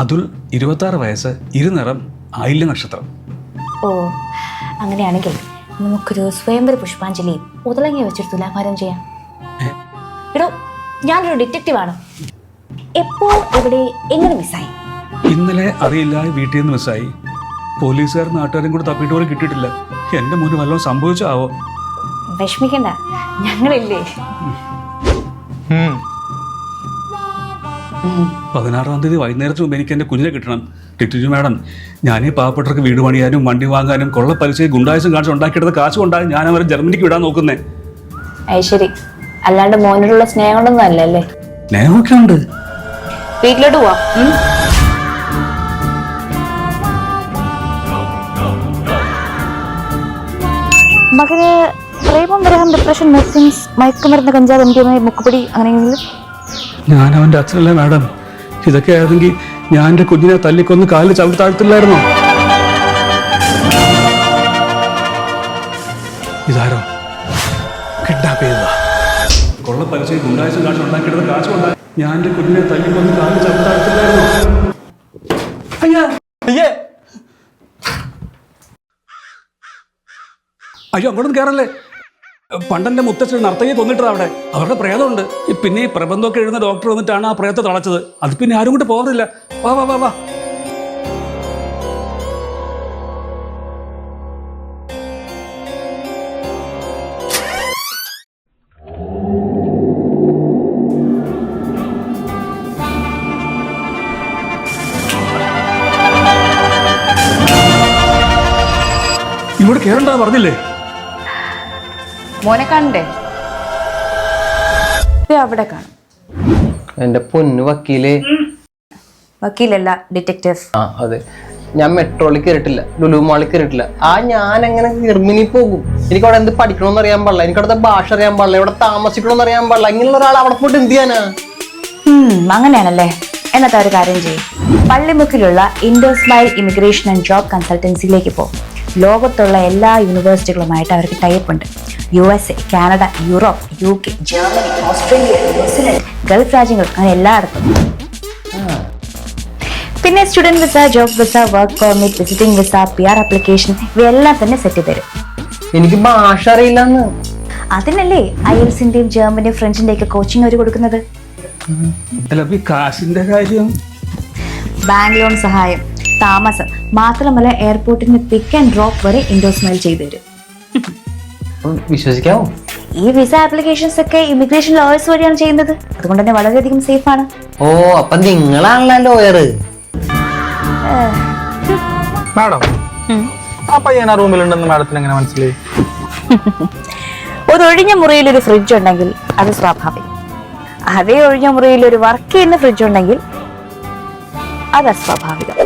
അതുൽ ഇരുപത്താറ് വയസ്സ് ഇരുനിറം ആയില്യ നക്ഷത്രം. ഓ അങ്ങനെയാണെങ്കിൽ നമുക്കൊരു സ്വയംവര പുഷ്പാഞ്ജലി ഉതളങ്ങി വെച്ചൊരു തുലാഭാരം ചെയ്യാം. എടോ ഞാനൊരു ഡിറ്റക്റ്റീവാണ്. എപ്പോൾ എവിടെ എങ്ങനെ മിസ്സായി? ഇന്നലെ അറിയില്ല വീട്ടിൽ നിന്ന് മിസ്സായി. പോലീസുകാർ നാട്ടുകാരും കൂടെ തപ്പിട്ട് പോലും കിട്ടിയിട്ടില്ല. എന്റെ മോന് വല്ലതും സംഭവിച്ചാവോ? വിഷമിക്കണ്ട ഞങ്ങളില്ലേ? ഉം. പതിനാറാം തീയതി വൈകുന്നേരത്തിന് മുമ്പ് എനിക്ക് എന്റെ കുഞ്ഞിനെ കിട്ടണം. കിട്ടിച്ചു മാഡം ഞാൻ ഈ പാവപ്പെട്ടവർക്ക് വീട് പണിയാനും വണ്ടി വാങ്ങാനും കൊള്ള പലിശയും ഗുണ്ടായസും കാണിച്ച് ഉണ്ടാക്കിയെടുത്ത കാശ് കൊണ്ടാണ് ഞാൻ അവരെ ജർമ്മനിക്ക് വിടാൻ നോക്കുന്നേ. ശരി. അല്ലാണ്ട് മോനോടുള്ള സ്നേഹം കൊണ്ടൊന്നും അല്ലല്ലേ? സ്നേഹമൊക്കെ ഉണ്ട്. വീട്ടിലോട്ട് പോവാം? മകന് പ്രേമം വിരഹം ഡിപ്രഷൻ മെഡിസിൻസ് മയക്കുമരുന്ന് കഞ്ചാവ് എം ഡി എം എ മുക്കുപൊടി അങ്ങനെയെങ്കിലും? ഞാൻ അവന്റെ അച്ഛനല്ലേ മാഡം. ഇതൊക്കെ ആയിരുന്നെങ്കിൽ ഞാൻ എന്റെ കുഞ്ഞിനെ തല്ലിക്കൊന്ന് കാലിൽ ചവിട്ടി താഴ്ത്തില്ലായിരുന്നോ? ഇതാരോ? കിഡ്നാപ്പ് ചെയ്തതാ. കൊള്ള പലിശ ഗുണ്ടായുസും കാശ് ഉണ്ടാക്കിയെടുത്ത കാശ് കൊണ്ടായി ഞാൻ എന്റെ കുഞ്ഞിനെ തല്ലിക്കൊന്ന് കാലിൽ ചവിട്ടി താഴ്ത്തില്ലായിരുന്നോ? അയ്യാ! അയ്യേ! അയ്യോ അങ്ങോട്ടൊന്നും കയറല്ലേ പണ്ടെന്റെ മുത്തച്ഛൻ നർത്തകയെ കൊന്നിട്ടത് അവിടെ. അവരുടെ പ്രേതമുണ്ട് പിന്നെ ഈ പ്രബന്ധമൊക്കെ എഴുതുന്ന ഡോക്ടർ വന്നിട്ടാണ് ആ പ്രേതത്തെ തളച്ചത്. അത് പിന്നെ ആരും കൂടെ പോകുന്നില്ല വാ വാ വാ വാ. ഇവിടെ കേരണ്ടാ പറഞ്ഞില്ലേ? മോനെ കണ്ടേ? അവിടെ കാണും. എന്റെ പൊന്നു വക്കീൽ. വക്കീലല്ല ഡിറ്റക്റ്റീവ്. ആ അതെ. ഞാൻ മെട്രോളിൽ കയറിട്ടില്ല ലുലു മാളിൽ കയറിട്ടില്ല ആ ഞാൻ എങ്ങനെ നിർമ്മിനി പോകും. എനിക്ക് അവിടെ എന്ത് പഠിക്കണമെന്ന് അറിയാൻ പാടില്ല. എനിക്ക് അവിടുത്തെ ഭാഷ അറിയാൻ പാടില്ല. ഇവിടെ താമസിക്കണമെന്ന് അറിയാൻ പാടില്ല. ഇങ്ങനെയുള്ള ഒരാൾ അവിടെ പോയിട്ട് എന്ത് ചെയ്യാനാ? അങ്ങനെയാണല്ലേ? എന്നത്തെ ഒരു കാര്യം ചെയ്യും. പള്ളിമുക്കിലുള്ള Indo smile immigration and job കൺസൾട്ടൻസിയിലേക്ക് പോകും. ലോകത്തുള്ള എല്ലാ യൂണിവേഴ്സിറ്റികളുമായിട്ട് അവർക്ക് ടൈപ്പ് ഉണ്ട്. U S A Canada Europe U K Germany Australia New Zealand Gulf രാജ്യങ്ങൾ അങ്ങനെ എല്ലായിടത്തും. പിന്നെ student visa job visa work permit visiting visa P R application ഇവയെല്ലാം തന്നെ സെറ്റ് തരും. എനിക്ക് ഭാഷ അറിയില്ലെന്ന്. അതിനല്ലേ ഐ എൽസിന്റെയും ജർമ്മന്റെയും ഫ്രഞ്ചിന്റെ ഒക്കെ കോച്ചിങ് അവർ കൊടുക്കുന്നത് കാശിന്റെ കാര്യം. ബാങ്ക് ലോൺ സഹായം താമസം മാത്രമല്ല എയർപോർട്ടിന് പിക്ക് ആൻഡ് ഡ്രോപ്പ് വരെ ഇൻഡോസ്മൈൽ ചെയ്തു തരും. ഉം, വിശ്വസിക്കാവോ? ഈ വിസ ആപ്ലിക്കേഷൻസ് ഒക്കെ ഇമിഗ്രേഷൻ ലോയേഴ്സ് വഴിയാണ് ചെയ്യുന്നത്. അതുകൊണ്ട് തന്നെ വളരെയധികം സേഫ് ആണ്. ഓ അപ്പൊ നിങ്ങളാണല്ലോ ലോയർ മാഡം ആ പയ്യൻ ആ റൂമിലുണ്ടെന്ന് മാഡത്തിന് എങ്ങനെ മനസ്സിലായി? ഒരു ഒഴിഞ്ഞ മുറിയിൽ ഒരു ഫ്രിഡ്ജ് ഉണ്ടെങ്കിൽ അത് സ്വാഭാവികം. അതേ ഒഴിഞ്ഞ മുറിയിൽ ഒരു വർക്ക് ചെയ്യുന്ന ഫ്രിഡ്ജ് ഉണ്ടെങ്കിൽ അത് അസ്വാഭാവികം.